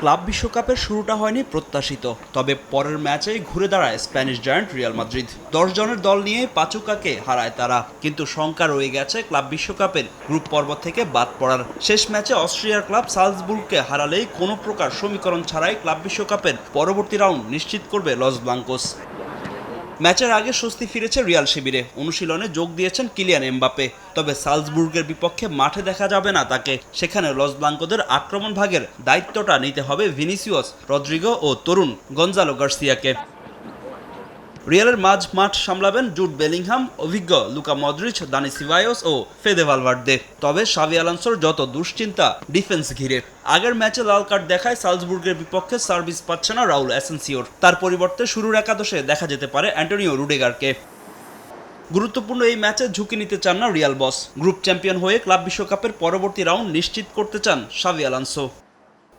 Club বিশ্বকাপের শুরুটা হয়নি প্রত্যাশিত, তবে পরের ম্যাচেই ঘুরে দাঁড়ায় স্প্যানিশ জায়ান্ট রিয়াল মাদ্রিদ। দশ জনের দল নিয়ে পাচুকাকে হারায় তারা, কিন্তু শঙ্কা রয়ে গেছে ক্লাব বিশ্বকাপের গ্রুপ পর্ব থেকে বাদ পড়ার। শেষ ম্যাচে অস্ট্রিয়ার ক্লাব সালজবুর্গকে হারালেই কোনো প্রকার সমীকরণ ছাড়াই ক্লাব বিশ্বকাপের পরবর্তী রাউন্ড নিশ্চিত করবে লস ব্লাঙ্কোস। ম্যাচের আগে স্বস্তি ফিরেছে রিয়াল শিবিরে। অনুশীলনে যোগ দিয়েছেন কিলিয়ান এমবাপে তবে সালসবুর্গের বিপক্ষে মাঠে দেখা যাবে না তাকে। সেখানে লস ব্লাঙ্কোদের আক্রমণ ভাগের দায়িত্বটা নিতে হবে ভিনিসিয়াস রদ্রিগো ও তরুণ গঞ্জালো গার্সিয়াকে। রিয়ালের মাঝ মাঠ সামলাবেন জুট বেলিংহাম অভিজ্ঞ লুকা মদ্রিচ দানি সিভায়োস ও ফেদে ভালভার্দে। তবে সাভি আলান্সোর যত দুশ্চিন্তা ডিফেন্স ঘিরে। আগের ম্যাচে লাল কার্ড দেখায় সালজবুর্গের বিপক্ষে সার্ভিস পাচ্ছে না রাউল অ্যাসেন্সিওর। তার পরিবর্তে শুরুর একাদশে দেখা যেতে পারে অ্যান্টোনিও রুডেগারকে। গুরুত্বপূর্ণ এই ম্যাচে ঝুঁকি নিতে চান না রিয়াল বস। গ্রুপ চ্যাম্পিয়ন হয়ে ক্লাব বিশ্বকাপের পরবর্তী রাউন্ড নিশ্চিত করতে চান সাভি আলান্সো।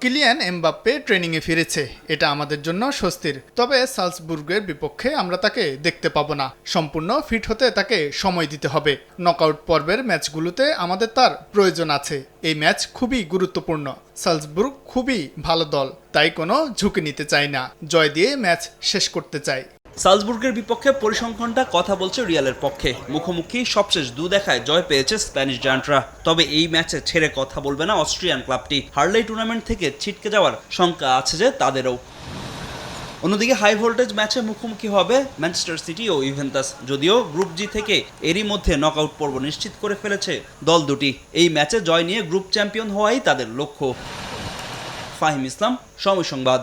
কিলিয়ান এমবাপ্পে ট্রেনিংয়ে ফিরেছে। এটা আমাদের জন্য স্বস্তির। তবে সালসবুর্গের বিপক্ষে আমরা তাকে দেখতে পাবো না। সম্পূর্ণ ফিট হতে তাকে সময় দিতে হবে। নকআউট পর্বের ম্যাচগুলোতে আমাদের তার প্রয়োজন আছে। এই ম্যাচ খুবই গুরুত্বপূর্ণ। সালসবুর্গ খুবই ভালো দল। তাই কোনো ঝুঁকি নিতে চাই না। জয় দিয়ে ম্যাচ শেষ করতে চাই সালজবুর্গের বিপক্ষে পরিসংখ্যানটা কথা বলছে রিয়ালের পক্ষে। মুখোমুখি সবশেষ দু দেখায় জয় পেয়েছে স্প্যানিশ জায়ান্টরা। তবে এই ম্যাচে ছেড়ে কথা বলবে না অস্ট্রিয়ান ক্লাবটি। হার্লেই টুর্নামেন্ট থেকে ছিটকে যাওয়ার শঙ্কা আছে যে তাদেরও। অন্যদিকে হাই ভোল্টেজ ম্যাচে মুখোমুখি হবে ম্যানচেস্টার সিটি ও ইভেন্টাস যদিও গ্রুপ জি থেকে এরই মধ্যে নকআউট পর্ব নিশ্চিত করে ফেলেছে দল দুটি। এই ম্যাচে জয় নিয়ে গ্রুপ চ্যাম্পিয়ন হওয়াই তাদের লক্ষ্য। ফাহিম ইসলাম, সময় সংবাদ।